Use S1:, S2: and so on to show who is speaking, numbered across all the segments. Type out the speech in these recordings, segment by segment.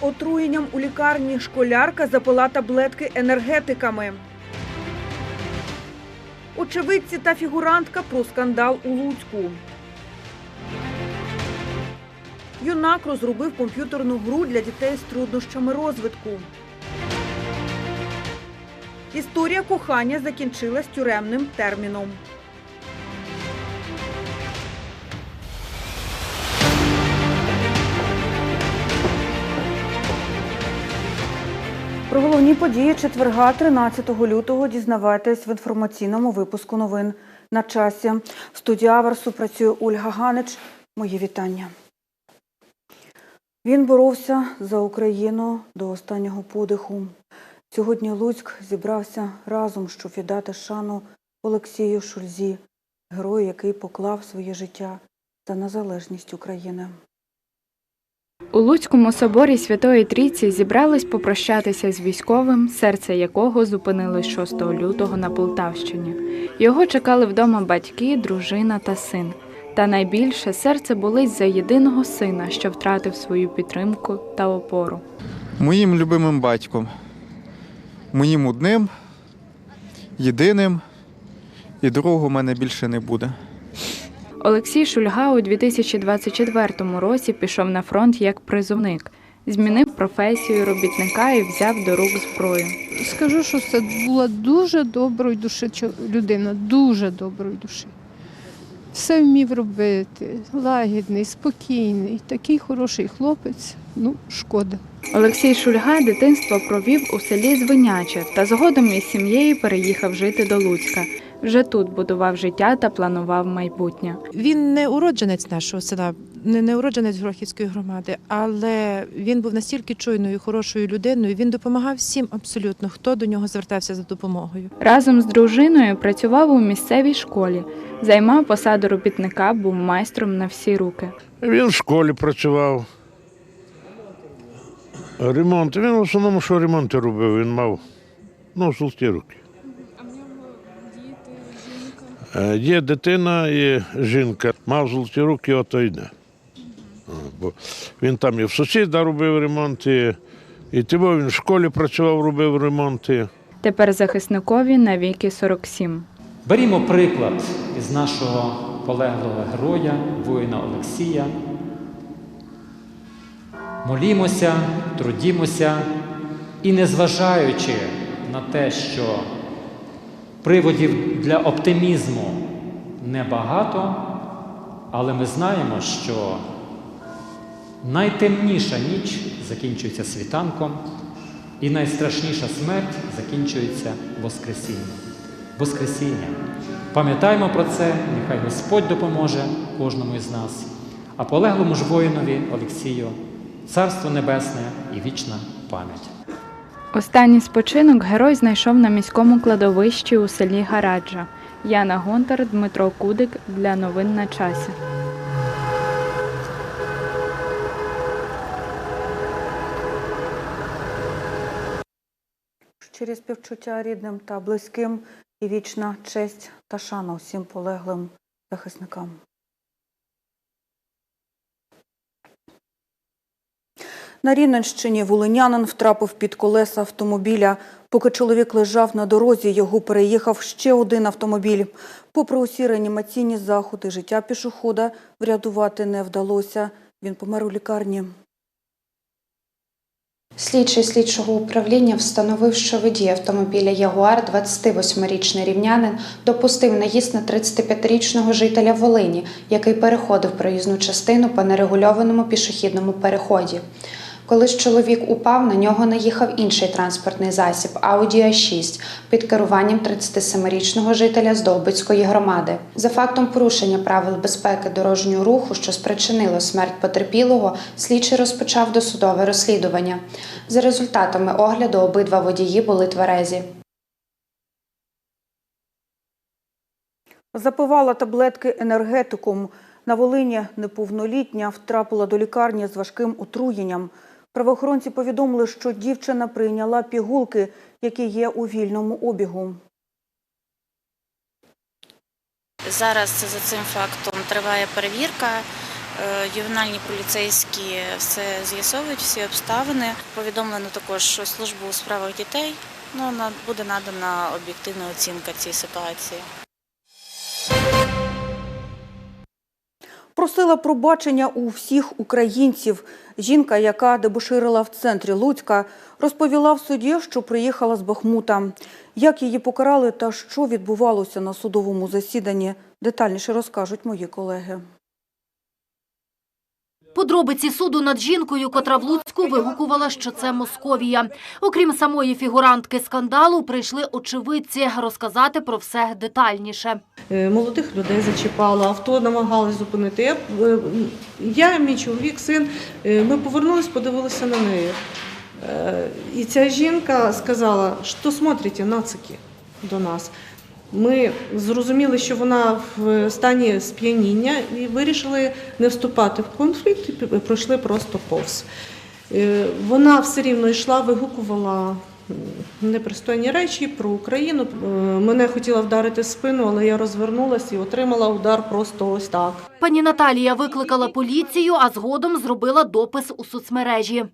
S1: отруєнням у лікарні школярка запила таблетки енергетиками. Очевидці та фігурантка про скандал у Луцьку. Юнак розробив комп'ютерну гру для дітей з труднощами розвитку. Історія кохання закінчилась тюремним терміном. Про головні події четверга 13 лютого дізнавайтесь в інформаційному випуску новин на часі. В студії Аверсу працює Ольга Ганич. Мої вітання. Він боровся за Україну до останнього подиху. Сьогодні Луцьк зібрався разом, щоб віддати шану Олексію Шульзі, герою, який поклав своє життя за незалежність України.
S2: У Луцькому соборі Святої Трійці зібрались попрощатися з військовим, серце якого зупинилось 6 лютого на Полтавщині. Його чекали вдома батьки, дружина та син. Та найбільше серце болить за єдиного сина, що втратив свою підтримку та опору.
S3: моїм любимим батьком, моїм одним, єдиним, і другого в мене більше не буде.
S2: Олексій Шульга у 2024 році пішов на фронт як призовник, змінив професію робітника і взяв до рук зброю.
S4: Скажу, що це була дуже доброї душі людина, дуже доброї душі. Все вмів робити, лагідний, спокійний, такий хороший хлопець. Ну, шкода.
S2: Олексій Шульга дитинство провів у селі Звиняче та згодом із сім'єю переїхав жити до Луцька. Вже тут будував життя та планував майбутнє.
S5: Він не уродженець нашого села, не, не уродженець Грохівської громади, але він був настільки чуйною, хорошою людиною. Він допомагав всім абсолютно, хто до нього звертався за допомогою.
S2: Разом з дружиною працював у місцевій школі, займав посаду робітника, був майстром на всі руки.
S6: Він в школі працював. Ремонт. Він в основному, що ремонти робив, він мав ну, золоті руки. А в нього діти, жінка? Є дитина і жінка. Мав золоті руки, ото йде. Бо він там і в сусіда робив ремонти, і тимо він в школі працював, робив ремонти.
S2: Тепер захисникові навіки 47.
S7: Берімо приклад із нашого полеглого героя, воїна Олексія. Молімося, трудімося і, незважаючи на те, що приводів для оптимізму небагато, але ми знаємо, що найтемніша ніч закінчується світанком, і найстрашніша смерть закінчується Воскресінням. Воскресіння. Пам'ятаємо про це, нехай Господь допоможе кожному із нас, а полеглому ж воїнові Олексію, Царство Небесне і вічна пам'ять.
S2: Останній спочинок герой знайшов на міському кладовищі у селі Гараджа. Яна Гонтар, Дмитро Кудик для новин на часі.
S1: Щирі співчуття рідним та близьким і вічна честь та шана усім полеглим захисникам. На Рівненщині волинянин втрапив під колеса автомобіля. Поки чоловік лежав на дорозі, його переїхав ще один автомобіль. Попри усі реанімаційні заходи, життя пішохода врятувати не вдалося. Він помер у лікарні.
S8: Слідчий слідчого управління встановив, що водій автомобіля Ягуар, 28-річний рівнянин, допустив наїзд на 35-річного жителя Волині, який переходив проїзну частину по нерегульованому пішохідному переході. Коли ж чоловік упав, на нього наїхав інший транспортний засіб Audi A6 під керуванням 37-річного жителя Здолбицької громади. За фактом порушення правил безпеки дорожнього руху, що спричинило смерть потерпілого, слідчий розпочав досудове розслідування. За результатами огляду обидва водії були тверезі.
S1: Запивала таблетки енергетикум. На Волині неповнолітня втрапила до лікарні з важким отруєнням. Правоохоронці повідомили, що дівчина прийняла пігулки, які є у вільному обігу.
S9: Зараз за цим фактом триває перевірка. Е, Ювенальні поліцейські все з'ясовують, всі обставини. Повідомлено також службу у справах дітей. Ну, буде надана об'єктивна оцінка цій ситуації.
S1: Просила пробачення у всіх українців. Жінка, яка дебоширила в центрі Луцька, розповіла в суді, що приїхала з Бахмута. Як її покарали та що відбувалося на судовому засіданні, детальніше розкажуть мої колеги.
S10: Подробиці суду над жінкою, котра в Луцьку вигукувала, що це Московія. Окрім самої фігурантки скандалу, прийшли очевидці розказати про все детальніше.
S11: Е, молодих людей зачіпала, авто намагалась зупинити. Я, е, я мій чоловік, син, е, ми повернулись, подивилися на неї. І ця жінка сказала, що смотрите, нацики до нас. Ми зрозуміли, що вона в стані сп'яніння і вирішили не вступати в конфлікт і пройшли просто повз. Е, Вона все рівно йшла, вигукувала непристойні речі про Україну. Е, Мене хотіла вдарити в спину, але я розвернулася і отримала удар просто ось так.
S10: Пані Наталія викликала поліцію, а згодом зробила допис у соцмережі.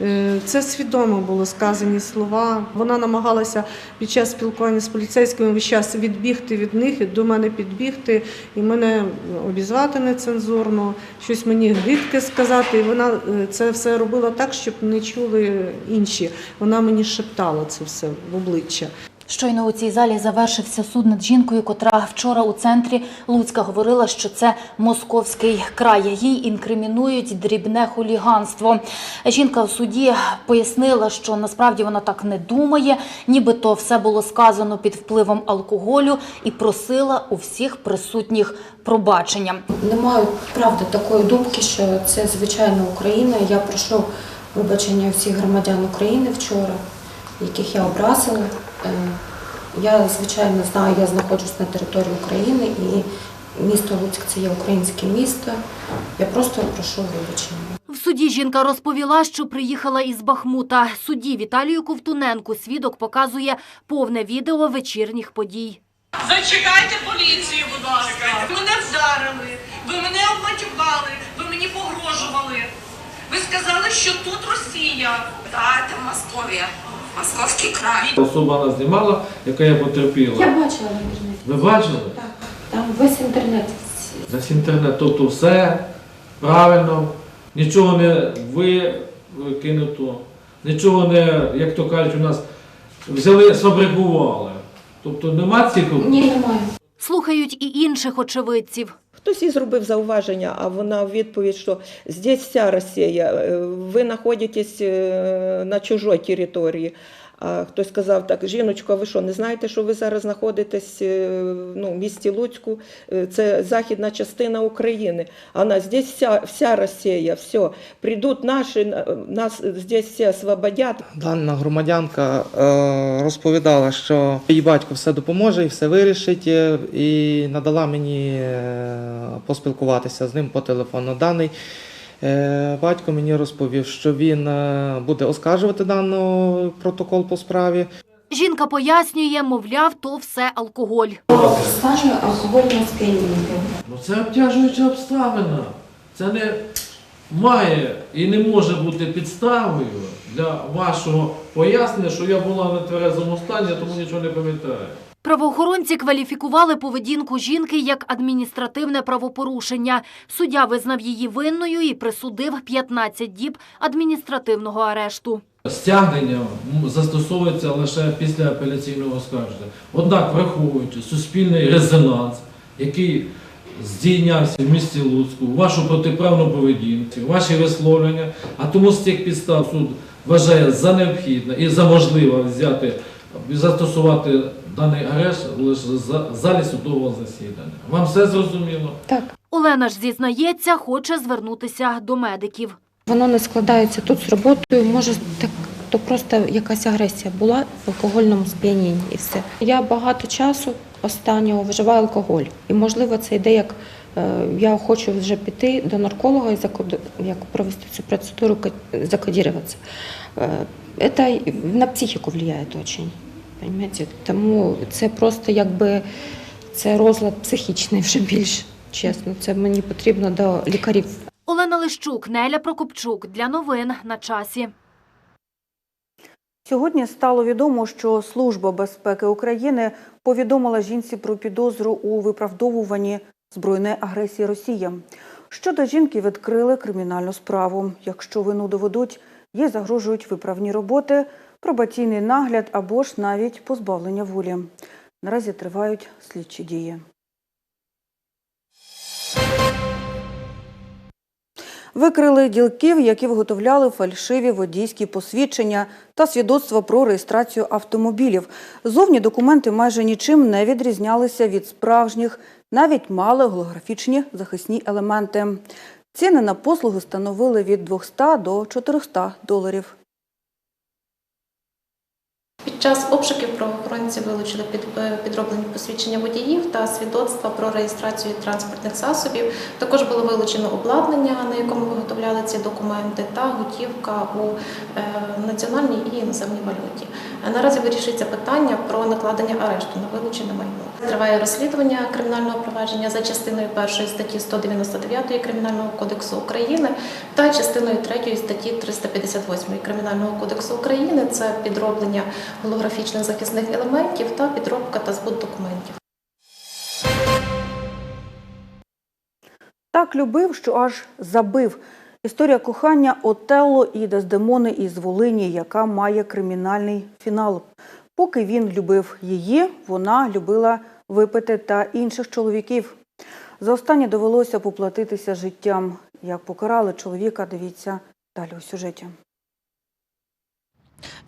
S11: Е, Це свідомо було сказані слова. Вона намагалася під час спілкування з поліцейськими весь час відбігти від них і до мене підбігти, і мене обізвати нецензурно, щось мені гидке сказати. І вона е, це все робила так, щоб не чули інші. Вона мені шептала це все в обличчя.
S10: Щойно у цій залі завершився суд над жінкою, котра вчора у центрі Луцька говорила, що це московський край. Їй інкримінують дрібне хуліганство. Жінка в суді пояснила, що насправді вона так не думає, нібито все було сказано під впливом алкоголю і просила у всіх присутніх пробачення.
S12: Не маю правди такої думки, що це звичайна Україна. Я прошу вибачення всіх громадян України вчора, яких я образила. Е, Я, звичайно, знаю, я знаходжусь на території України і місто Луцьк це є українське місто. Я просто прошу вибачення.
S10: В суді жінка розповіла, що приїхала із Бахмута. Судді Віталію Ковтуненку свідок показує повне відео вечірніх подій.
S13: Зачекайте поліцію, будь ласка. Ви мене вдарили, ви мене обматюкали, ви мені погрожували. Ви сказали, що тут Росія. Так, це Московія, Московський край.
S14: Особа нас знімала, яка я потерпіла.
S12: Я бачила в інтернеті.
S14: Ви бачили?
S12: Там весь інтернет.
S14: Весь інтернет. Тобто все правильно, нічого не викинуто, нічого не, як то кажуть, у нас взяли, сфабрикували. Тобто нема цих.
S12: Ні, немає.
S10: Слухають і інших очевидців.
S15: Хтось і зробив зауваження, а вона в відповідь, що здесь вся Росія, е, ви знаходитесь е, на чужій території. А хтось сказав так, жіночко, ви що, не знаєте, що ви зараз знаходитесь е, ну, в місті Луцьку? Е, Це західна частина України. Вона здесь вся, вся Росія, все. Прийдуть наші, на- нас здесь всі освободять.
S16: Дана громадянка е, розповідала, що її батько все допоможе і все вирішить, е, і надала мені е, поспілкуватися з ним по телефону. Даний е, батько мені розповів, що він е, буде оскаржувати даний протокол по справі.
S10: Жінка пояснює, мовляв, то все алкоголь.
S12: Стане алкогольне сп'яніння.
S14: Ну це обтяжуюча обставина. Це не має і не може бути підставою для вашого пояснення, що я була в нетверезому стані, тому нічого не пам'ятаю.
S10: Правоохоронці кваліфікували поведінку жінки як адміністративне правопорушення. Суддя визнав її винною і присудив 15 діб адміністративного арешту.
S14: Стягнення застосовується лише після апеляційного оскарження. Однак, враховуючи суспільний резонанс, який здійнявся в місті Луцьку, вашу протиправну поведінку, ваші висловлення, а тому з цих підстав суд вважає за необхідне і за можливе взяти застосувати даний арешт лише за- в залі судового засідання. Вам все зрозуміло?
S12: Так.
S10: Олена ж зізнається, хоче звернутися до медиків.
S12: Воно не складається тут з роботою. Може, так то просто якась агресія була в алкогольному сп'янінні і все. Я багато часу останнього вживаю алкоголь. І можливо це йде як е, я хочу вже піти до нарколога і закоду- як провести цю процедуру, закодіруватися. Е, Це на психіку впливає дуже. Понимаете? Тому це просто якби це розлад психічний вже більш чесно. Це мені потрібно до лікарів
S10: Олена Лищук, Неля Прокопчук. Для новин на часі.
S1: Сьогодні стало відомо, що Служба безпеки України повідомила жінці про підозру у виправдовуванні збройної агресії Росії. Щодо жінки відкрили кримінальну справу. Якщо вину доведуть, їй загрожують виправні роботи, пробаційний нагляд або ж навіть позбавлення волі. Наразі тривають слідчі дії. Викрили ділків, які виготовляли фальшиві водійські посвідчення та свідоцтва про реєстрацію автомобілів. Зовні документи майже нічим не відрізнялися від справжніх, навіть мали голографічні захисні елементи. Ціни на послуги становили від 200 до 400 доларів.
S17: Під час обшуків правоохоронці вилучили е, підроблені посвідчення водіїв та свідоцтва про реєстрацію транспортних засобів. Також було вилучено обладнання, на якому виготовляли ці документи, та готівка у е, національній і іноземній валюті. Наразі вирішується питання про накладення арешту на вилучене майно. Триває розслідування кримінального провадження за частиною першої статті 199 Кримінального кодексу України та частиною 3 статті 358 Кримінального кодексу України. Це підроблення голографічних захисних елементів та підробка та збут документів.
S1: Так любив, що аж забив. Історія кохання Отелло і Дездемони із Волині, яка має кримінальний фінал. Поки він любив її, вона любила випити та інших чоловіків. За останнє довелося поплатитися життям. Як покарали чоловіка, дивіться далі у сюжеті.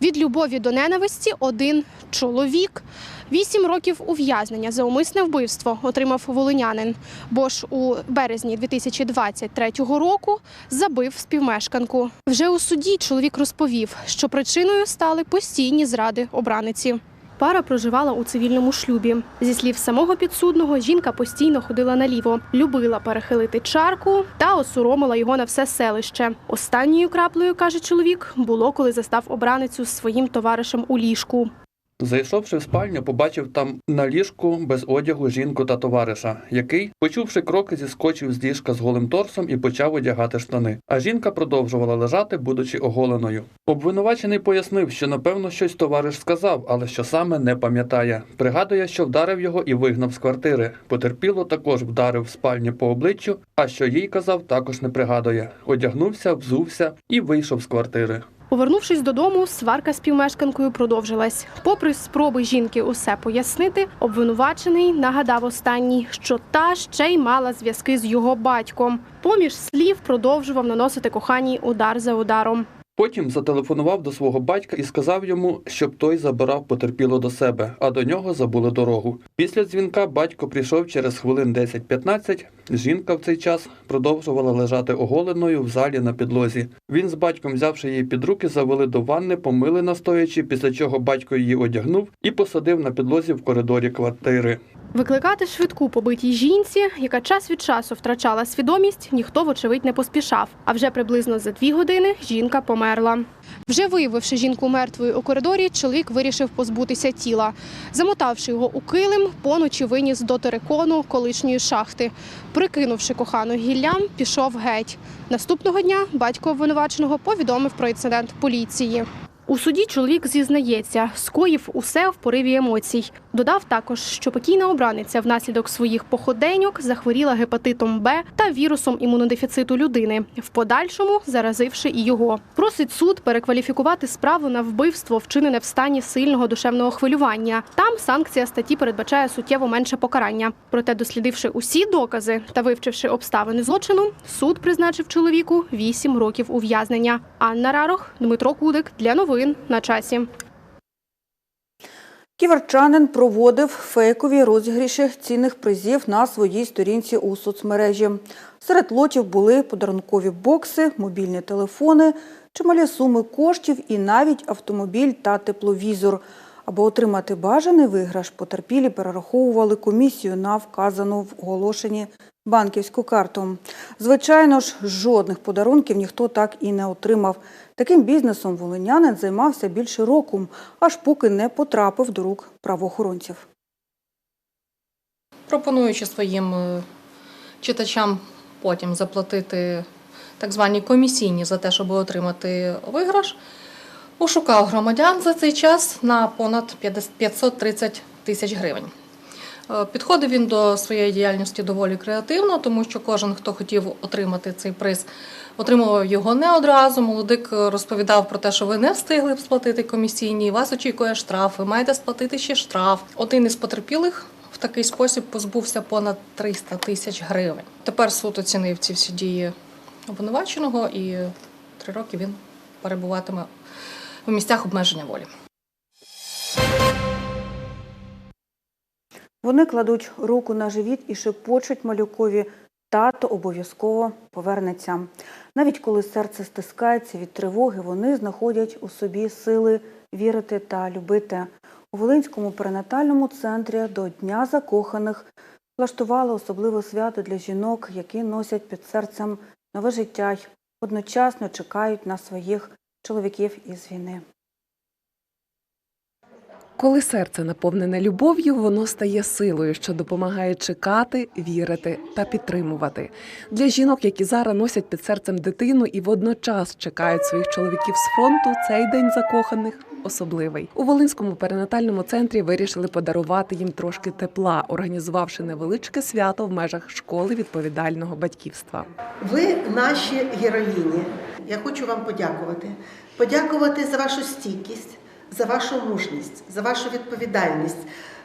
S18: Від любові до ненависті один чоловік. Вісім років ув'язнення за умисне вбивство отримав волинянин. Бо ж у березні 2023 року забив співмешканку. Вже у суді чоловік розповів, що причиною стали постійні зради обраниці. Пара проживала у цивільному шлюбі. Зі слів самого підсудного, жінка постійно ходила наліво, любила перехилити чарку та осоромила його на все селище. Останньою краплею, каже чоловік, було, коли застав обраницю з своїм товаришем у ліжку.
S19: Зайшовши в спальню, побачив там на ліжку без одягу жінку та товариша, який, почувши кроки, зіскочив з ліжка з голим торсом і почав одягати штани. А жінка продовжувала лежати, будучи оголеною. Обвинувачений пояснив, що напевно щось товариш сказав, але що саме не пам'ятає. Пригадує, що вдарив його і вигнав з квартири. Потерпіло також вдарив в спальні по обличчю, а що їй казав, також не пригадує. Одягнувся, взувся і вийшов з квартири.
S18: Повернувшись додому, сварка з співмешканкою продовжилась. Попри спроби жінки усе пояснити, обвинувачений нагадав останній, що та ще й мала зв'язки з його батьком. Поміж слів продовжував наносити коханій удар за ударом.
S19: Потім зателефонував до свого батька і сказав йому, щоб той забирав потерпіло до себе, а до нього забули дорогу. Після дзвінка батько прийшов через хвилин 10-15. Жінка в цей час продовжувала лежати оголеною в залі на підлозі. Він з батьком, взявши її під руки, завели до ванни, помили настоячи, після чого батько її одягнув і посадив на підлозі в коридорі квартири.
S18: Викликати швидку побитій жінці, яка час від часу втрачала свідомість, ніхто, вочевидь, не поспішав. А вже приблизно за дві години жінка померла. Вже виявивши жінку мертвою у коридорі, чоловік вирішив позбутися тіла. Замотавши його у килим, поночі виніс до терикону колишньої шахти. Прикинувши кохану гіллям, пішов геть. Наступного дня батько обвинуваченого повідомив про інцидент поліції. У суді чоловік зізнається, скоїв усе в пориві емоцій. Додав також, що покійна обраниця внаслідок своїх походеньок захворіла гепатитом Б та вірусом імунодефіциту людини, в подальшому заразивши і його. Просить суд перекваліфікувати справу на вбивство, вчинене в стані сильного душевного хвилювання. Там санкція статті передбачає суттєво менше покарання. Проте, дослідивши усі докази та вивчивши обставини злочину, суд призначив чоловіку 8 років ув'язнення. Анна Рарох, Дмитро Кудик для новин на часі.
S1: Ківерчанин проводив фейкові розігріші цінних призів на своїй сторінці у соцмережі. Серед лотів були подарункові бокси, мобільні телефони, чималі суми коштів і навіть автомобіль та тепловізор. Аби отримати бажаний виграш, потерпілі перераховували комісію на вказану в оголошенні банківську карту. Звичайно ж, жодних подарунків ніхто так і не отримав. Таким бізнесом волинянин займався більше року, аж поки не потрапив до рук правоохоронців.
S20: пропонуючи своїм е, читачам потім заплатити так звані комісійні за те, щоб отримати виграш, ошукав громадян за цей час на понад 50 530 тисяч гривень. Е, Підходив він до своєї діяльності доволі креативно, тому що кожен, хто хотів отримати цей приз, отримував його не одразу. Молодик е, розповідав про те, що ви не встигли сплатити комісійні, вас очікує штраф, ви маєте сплатити ще штраф. Один із потерпілих в такий спосіб позбувся понад 300 тисяч гривень. Тепер суд оцінив ці всі дії обвинуваченого і три роки він перебуватиме в місцях обмеження волі.
S1: Вони кладуть руку на живіт і шепочуть малюкові тато обов'язково повернеться. Навіть коли серце стискається від тривоги, вони знаходять у собі сили вірити та любити. У Волинському перинатальному центрі до Дня закоханих влаштували особливе свято для жінок, які носять під серцем нове життя й одночасно чекають на своїх чоловіків із війни.
S21: Коли серце наповнене любов'ю, воно стає силою, що допомагає чекати, вірити та підтримувати. Для жінок, які зараз носять під серцем дитину і водночас чекають своїх чоловіків з фронту, цей день закоханих особливий. У Волинському перинатальному центрі вирішили подарувати їм трошки тепла, організувавши невеличке свято в межах школи відповідального батьківства.
S22: Ви наші героїні. Я хочу вам подякувати. Подякувати за вашу стійкість, за вашу мужність, за вашу відповідальність,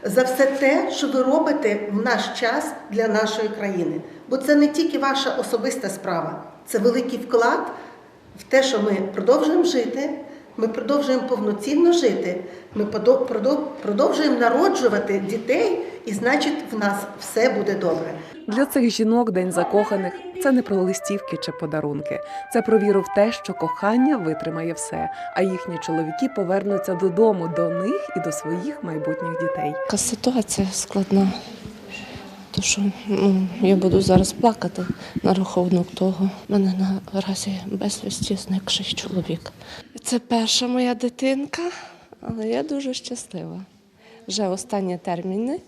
S22: за все те, що ви робите в наш час для нашої країни. Бо це не тільки ваша особиста справа, це великий вклад в те, що ми продовжуємо жити. Ми продовжуємо повноцінно жити, ми продовжуємо народжувати дітей, і значить, в нас все буде добре.
S21: Для цих жінок День закоханих це не про листівки чи подарунки. Це про віру в те, що кохання витримає все, а їхні чоловіки повернуться додому до них і до своїх майбутніх дітей.
S23: Така ситуація складна. То що ну, я буду зараз плакати на рахунок того. У мене наразі безвісті зникший чоловік. Це перша моя дитинка, але я дуже щаслива. Вже останні терміни.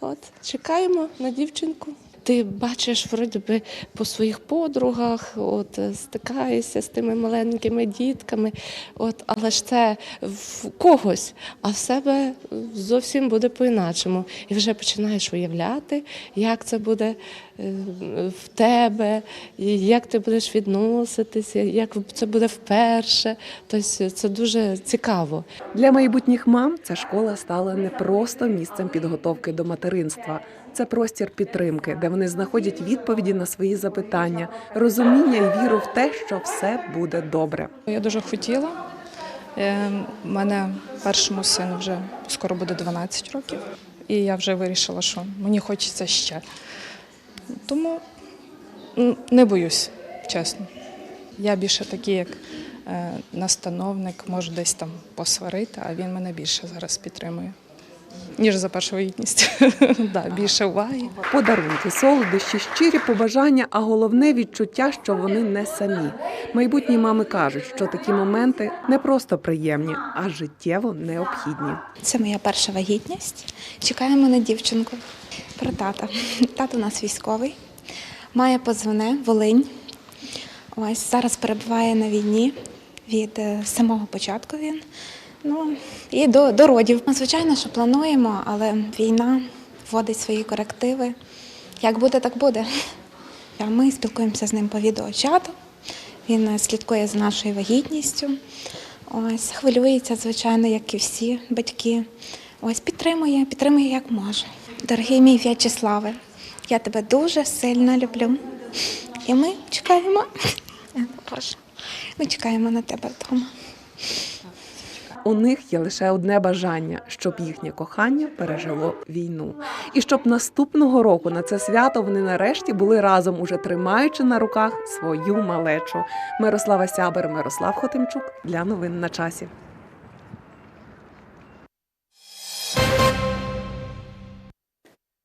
S23: От, чекаємо на дівчинку. Ти бачиш, вроді би, по своїх подругах, от стикаєшся з тими маленькими дітками, от, але ж це в когось, а в себе зовсім буде по-іначому. І вже починаєш уявляти, як це буде в тебе, як ти будеш відноситися, як це буде вперше. Тобто це дуже цікаво.
S21: Для майбутніх мам ця школа стала не просто місцем підготовки до материнства. Це простір підтримки, де вони знаходять відповіді на свої запитання, розуміння і віру в те, що все буде добре.
S24: Я дуже хотіла. Е, У мене першому сину вже скоро буде 12 років, і я вже вирішила, що мені хочеться ще. Тому не боюсь, чесно. Я більше такий, як е, настановник, можу десь там посварити, а він мене більше зараз підтримує, ніж за першу вагітність. Да, Більше уваги.
S21: Подарунки, солодощі, щирі побажання, а головне відчуття, що вони не самі. Майбутні мами кажуть, що такі моменти не просто приємні, а життєво необхідні.
S25: Це моя перша вагітність. Чекаємо на дівчинку. Про тата. Тато у нас військовий, має позвоне Волинь. Ось зараз перебуває на війні від е, самого початку він. Ну і до, до родів. Ну, Звичайно, що плануємо, але війна вводить свої корективи. Як буде, так буде. Ми спілкуємося з ним по відеочату. Він е, слідкує за нашою вагітністю. Ось хвилюється, звичайно, як і всі батьки. Ось підтримує, підтримує як може. Дорогий мій В'ячеславе, я тебе дуже сильно люблю. І ми чекаємо. Ми чекаємо на тебе вдома.
S21: У них є лише одне бажання, щоб їхнє кохання пережило війну, і щоб наступного року на це свято вони нарешті були разом, уже тримаючи на руках свою малечу. Мирослава Сябер, Мирослав Хотимчук для новин на часі.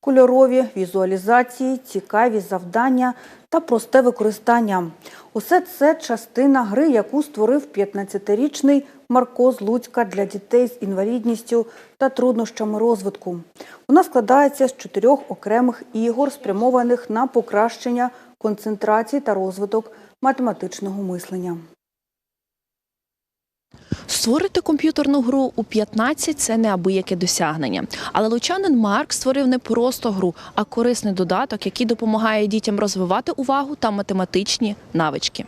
S1: Кольорові візуалізації, цікаві завдання та просте використання. Усе це частина гри, яку створив 15-річний Марко з Луцька для дітей з інвалідністю та труднощами розвитку. Вона складається з чотирьох окремих ігор, спрямованих на покращення концентрації та розвиток математичного мислення.
S26: Створити комп'ютерну гру у 15 – це неабияке досягнення. Але лучанин Марк створив не просто гру, а корисний додаток, який допомагає дітям розвивати увагу та математичні навички.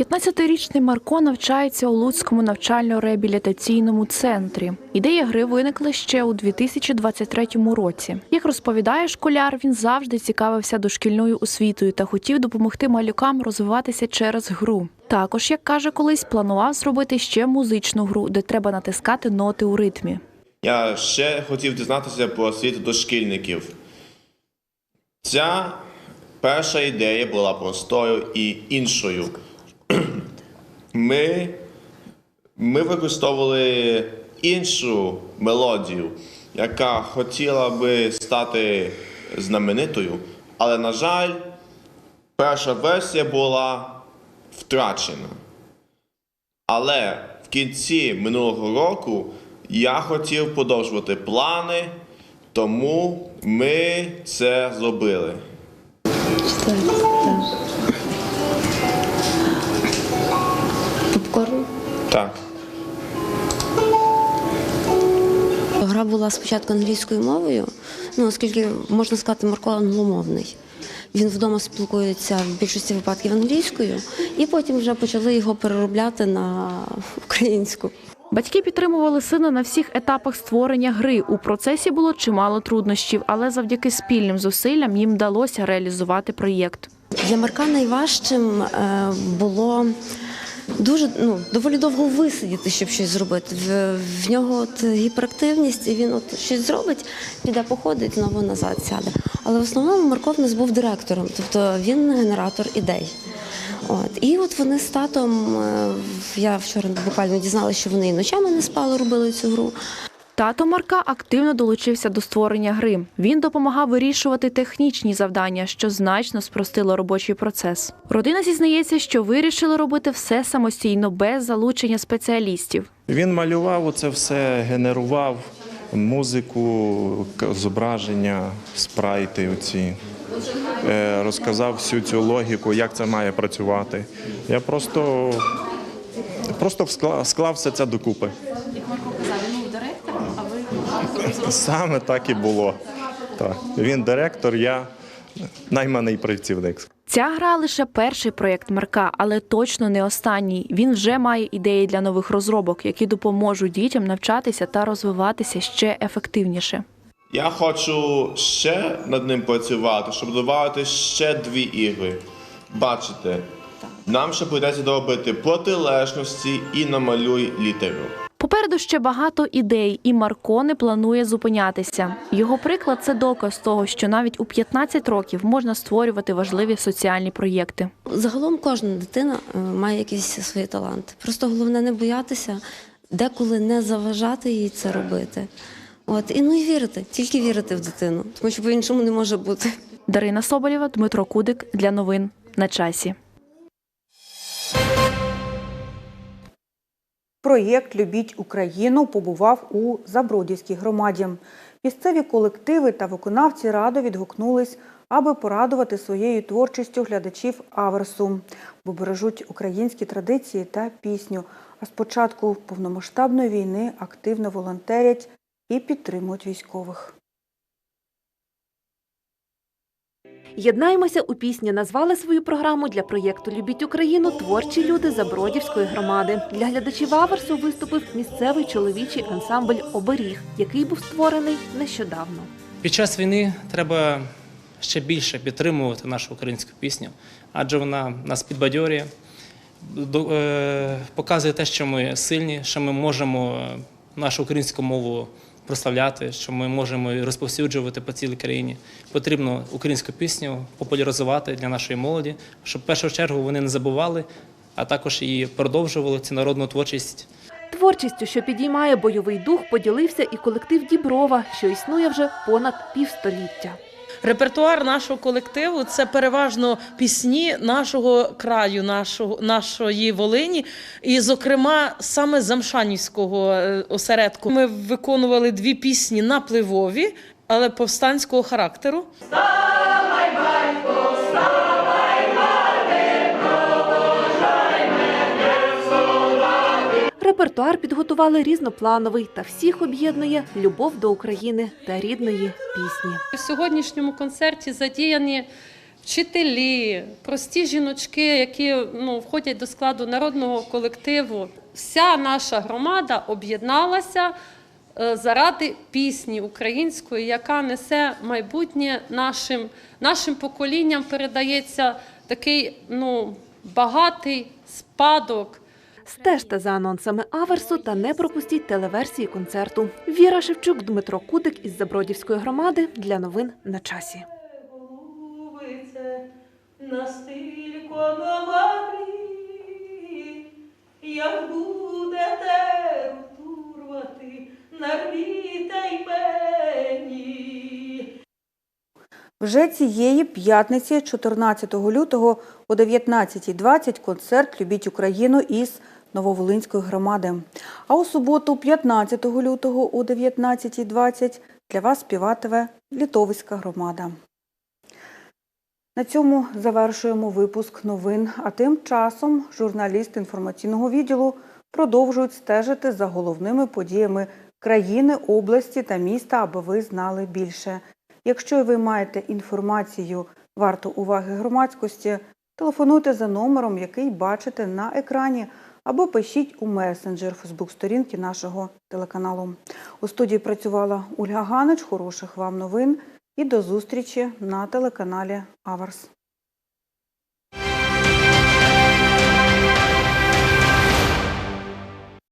S26: 15-річний Марко навчається у Луцькому навчально-реабілітаційному центрі. Ідея гри виникла ще у 2023 році. Як розповідає школяр, він завжди цікавився дошкільною освітою та хотів допомогти малюкам розвиватися через гру. Також, як каже колись, планував зробити ще музичну гру, де треба натискати ноти у ритмі.
S27: Я ще хотів дізнатися про освіту дошкільників. Ця перша ідея була простою і іншою. Ми, ми використовували іншу мелодію, яка хотіла би стати знаменитою, але, на жаль, перша версія була втрачена. Але в кінці минулого року я хотів подовжувати плани, тому ми це зробили.
S23: Попкорн.
S27: Так.
S23: Гра була спочатку англійською мовою, ну оскільки можна сказати, Марко англомовний. Він вдома спілкується в більшості випадків англійською, і потім вже почали його переробляти на українську.
S26: Батьки підтримували сина на всіх етапах створення гри. У процесі було чимало труднощів, але завдяки спільним зусиллям їм вдалося реалізувати проєкт.
S23: Для Марка найважчим е, було дуже ну, доволі довго висидіти, щоб щось зробити. В, в нього от гіперактивність, і він от щось зробить, піде походить, знову назад сяде. Але в основному Марко в нас був директором, тобто він генератор ідей. От. І от вони з татом, е, я вчора буквально дізналася, що вони і ночами не спали, робили цю гру.
S26: Тато Марка активно долучився до створення гри. Він допомагав вирішувати технічні завдання, що значно спростило робочий процес. Родина зізнається, що вирішили робити все самостійно без залучення спеціалістів.
S28: Він малював це все, генерував музику, зображення, спрайти. Оці. Е, Розказав всю цю логіку, як це має працювати. Я просто, просто вскла- склав все це докупи.
S26: Як Марко казав, він був директором, а ви
S28: Саме так і було. Так. Він директор, я найманий працівник.
S26: Ця гра лише перший проєкт Марка, але точно не останній. Він вже має ідеї для нових розробок, які допоможуть дітям навчатися та розвиватися ще ефективніше.
S27: Я хочу ще над ним працювати, щоб додати ще дві ігри. Бачите, нам ще прийдеться доробити протилежності і намалюй літеру.
S26: Попереду ще багато ідей, і Марко не планує зупинятися. Його приклад це доказ того, що навіть у 15 років можна створювати важливі соціальні проєкти.
S23: Загалом кожна дитина е, має якісь свої таланти. Просто головне не боятися, деколи не заважати їй це робити. От і ну і вірити, тільки вірити в дитину, тому що по-іншому не може бути.
S26: Дарина Соболєва, Дмитро Кудик для новин на часі.
S1: Проєкт Любіть Україну побував у Забродівській громаді. Місцеві колективи та виконавці радо відгукнулись, аби порадувати своєю творчістю глядачів Аверсу, бо бережуть українські традиції та пісню. А з початку повномасштабної війни активно волонтерять і підтримують військових.
S29: Єднаємося у пісні назвали свою програму для проєкту Любіть Україну творчі люди Забродівської громади. Для глядачів Аверсу виступив місцевий чоловічий ансамбль Оберіг, який був створений нещодавно.
S30: Під час війни треба ще більше підтримувати нашу українську пісню, адже вона нас підбадьорює, е, показує те, що ми сильні, що ми можемо нашу українську мову прославляти, що ми можемо розповсюджувати по цілій країні. Потрібно українську пісню популяризувати для нашої молоді, щоб в першу чергу вони не забували, а також і продовжували цю народну творчість
S29: Творчістю, що підіймає бойовий дух, поділився і колектив Діброва, що існує вже понад півстоліття.
S31: Репертуар нашого колективу це переважно пісні нашого краю, нашого, нашої Волині, і, зокрема, саме Замшанівського е, осередку. Ми виконували дві пісні напливові, але повстанського характеру.
S13: Вставай,
S29: репертуар підготували різноплановий та всіх об'єднує любов до України та рідної пісні.
S32: В сьогоднішньому концерті задіяні вчителі, прості жіночки, які ну, входять до складу народного колективу. Вся наша громада об'єдналася е, заради пісні української, яка несе майбутнє нашим, нашим поколінням, передається такий ну, багатий спадок.
S29: Стежте за анонсами аверсу та не пропустіть телеверсії концерту. Віра Шевчук, Дмитро Кудик із Забродівської громади для новин на часі.
S33: Як будете нарвіте мені.
S1: Вже цієї п'ятниці, 14 лютого о 19.20 концерт «Любіть Україну» із Нововолинської громади. А у суботу, 15 лютого о 19.20 для вас співатиме Літовська громада. На цьому завершуємо випуск новин. А тим часом журналісти інформаційного відділу продовжують стежити за головними подіями країни, області та міста, аби ви знали більше. Якщо ви маєте інформацію варту уваги громадськості, телефонуйте за номером, який бачите на екрані, або пишіть у месенджер Фейсбук-сторінки нашого телеканалу. У студії працювала Ольга Ганич. Хороших вам новин і до зустрічі на телеканалі Аверс.